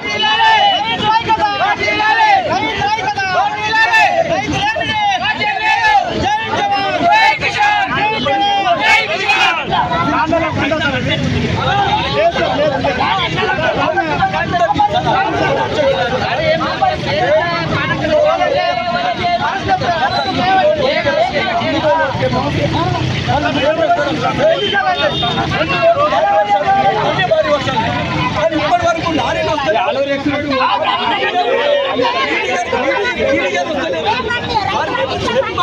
ఇప్పటి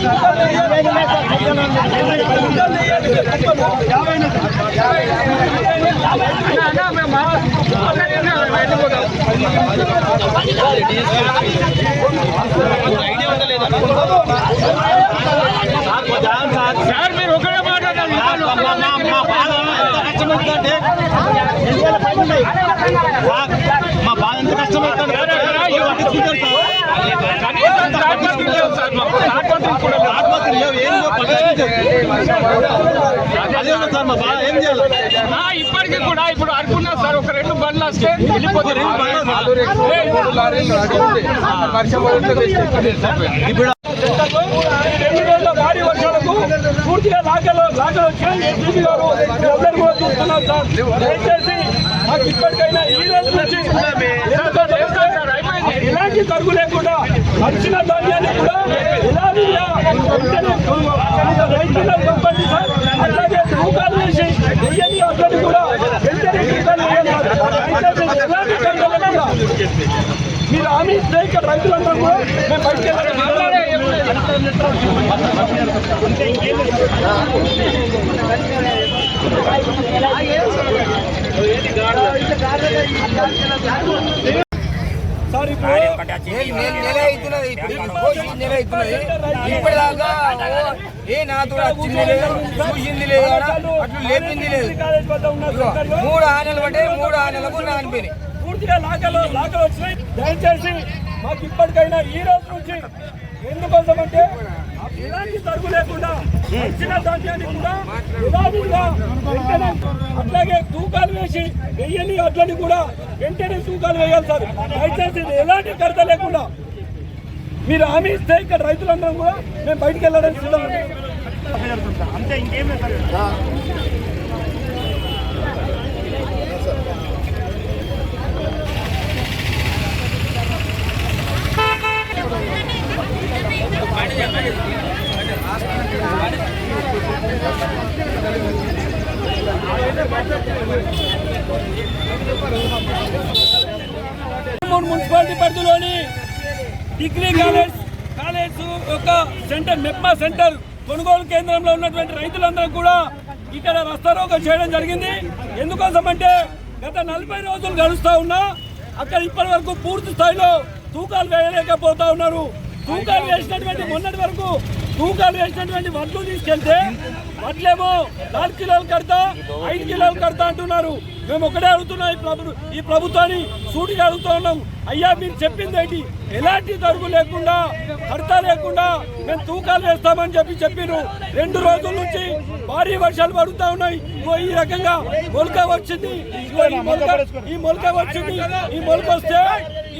పీడీ గారు వస్తలేదు. రోజులు అడుగు లేకుండా ఖర్చుల ధాన్యం వెంటనే. సార్ మీరు ఒకటే మాట్లాడాలి మా బాధ ఎంత కష్టమవుతుంది ఆత్మహత్య లేవు, ఏం లేవు, పట్టించుకోలేదు. అదే ఉంది సార్ మా బాధ ఏం చేయాలి ఇప్పటికీ కూడా ఇప్పుడు అనుకున్నా సార్ ఒక రెండు బండ్లు వస్తే వెళ్ళిపోతారు ఇప్పుడు భారీ వర్షాలకు పూర్తిగా లాకలు లాకలు లాగలో చేసి గారు అందరూ కూడా చూస్తున్నారు సార్ దయచేసి మాకు ఇప్పటికైనా ఈ రోజు నుంచి ఎలాంటి తరుగు లేకుండా వచ్చిన ధాన్యాన్ని కూడా ఎలాగైనా వెంటనే రైతులకు పంపండి సార్ అలాగే తూకాలు వేసి వెయ్యని అతను కూడా వెంటనే తూకాలు వేయాలి దయచేసి ఎలాంటి తరుగు లేకుండా మీరు హామీ ఇస్తే ఇక్కడ రైతులందరూ కూడా మేము బయటికి సార్ ఇప్పుడు నెల అవుతున్నది పోసి నెల అవుతున్నది. ఇప్పటిదాకా ఓ, ఏ నాతో వచ్చింది లేదు చూసింది లేదు అట్లు లేపింది లేదు. మూడు ఆనెలు పట్టే మూడు ఆనెలకు నానిపోయినాయి. పూర్తిగా లాకలో లాకలు వచ్చినాయి. దయచేసి మాకు ఇప్పటికైనా ఈ రోజు నుంచి ఎందుకోసం అంటే ఎలాంటి తరుగు లేకుండా ఇచ్చిన ధాన్యాన్ని కూడా యథావిధిగా వెంటనే అట్లాగే తూకాలు వేసి వెయ్యని అట్లని కూడా వెంటనే తూకాలు వేయాలి సార్. దయచేసి ఎలాంటి కడత లేకుండా మీరు హామీ ఇస్తే ఇక్కడ రైతులందరం కూడా మేము బయటికి వెళ్ళడానికి సిద్ధం అంటే అంతే ఇంకేం లేదు సార్ మూడు మున్సిపాలిటీ పరిధిలోని డిగ్రీ కాలేజ్ కాలేజ్ యొక్క సెంటర్ మెప్మా సెంటర్ కొనుగోలు కేంద్రంలో ఉన్నటువంటి రైతులందరూ కూడా ఇక్కడ రస్తారోకో చేయడం జరిగింది. ఎందుకోసం అంటే గత నలభై రోజులు గడుస్తూ ఉన్నా అక్కడ ఇప్పటి వరకు పూర్తి స్థాయిలో తూకాలు వేయలేకపోతా ఉన్నారు. తూకాలు వేసినటువంటి మొన్నటి వరకు తూకాలు వేసినటువంటి వడ్లు తీసుకెళ్తే వడ్లేమో నాలుగు కిలోలు కడతా ఐదు కిలోలు కడతా అంటున్నారు. మేము ఒకటే అడుగుతున్నాం ఈ ప్రభు ఈ ప్రభుత్వాన్ని సూటిగా అడుగుతా ఉన్నాం. అయ్యా మీరు చెప్పింది ఏంటి? ఎలాంటి తరుగు లేకుండా కడతా లేకుండా మేము తూకాలు వేస్తామని చెప్పి చెప్పిరు రెండు రోజుల నుంచి భారీ వర్షాలు పడుతూ ఉన్నాయి. ఈ రకంగా మొలక వచ్చింది. ఈ మొలక ఈ మొలక వచ్చింది. ఈ మొలక వస్తే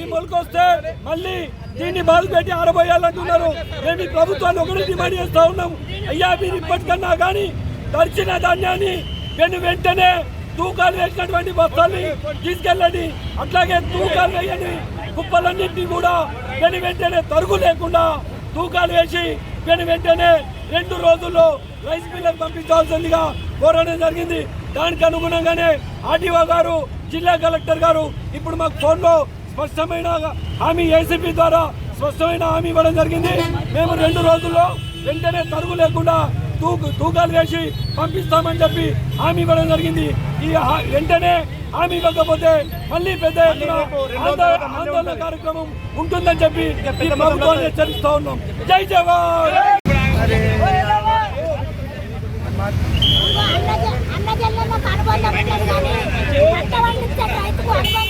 ఈ మొలక వస్తే మళ్ళీ దీన్ని బాధ పెట్టి ఆరబోయాలంటున్నారు. మేము ఈ ప్రభుత్వాన్ని ఒకటి డిమాండ్ చేస్తా ఉన్నాం. అయ్యా మీరు ఇప్పటికన్నా కానీ తడిచిన ధాన్యాన్ని వెను వెంటనే తూకాలు వేసినటువంటి బస్తాల్ని తీసుకెళ్ళండి. అట్లాగే తూకాలు వేయండి. కుప్పలన్నింటినీ కూడా వెను వెంటనే తరుగు లేకుండా తూకాలు వేసి వెను వెంటనే రెండు రోజుల్లో రైస్ మిల్లకు పంపించాల్సిందిగా కోరడం జరిగింది. దానికి అనుగుణంగానే ఆర్టీఓ గారు జిల్లా కలెక్టర్ గారు ఇప్పుడు మాకు ఫోన్లో స్పష్టమైన హామీ ఏసీపీ ద్వారా స్పష్టమైన హామీ ఇవ్వడం జరిగింది. మేము రెండు రోజుల్లో వెంటనే తరుగు లేకుండా తూకు తూకాలు వేసి పంపిస్తామని చెప్పి హామీ ఇవ్వడం జరిగింది. ఈ హా- వెంటనే హామీ ఇవ్వకపోతే మళ్ళీ పెద్ద ఎత్తున ఆందోళన కార్యక్రమం ఉంటుందని చెప్పి ప్రభుత్వాన్ని హెచ్చరిస్తా ఉన్నాం. జై జవాన్! అన్నజల్లకు అనుబంధం ఉన్నది కానీ పంట పండించే రైతుకు అనుబంధం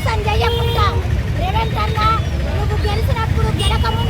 రైతుల మీద రేవంత్ అన్న మోసం చేయకుండా నువ్వు గెలిచినప్పుడు గెలకము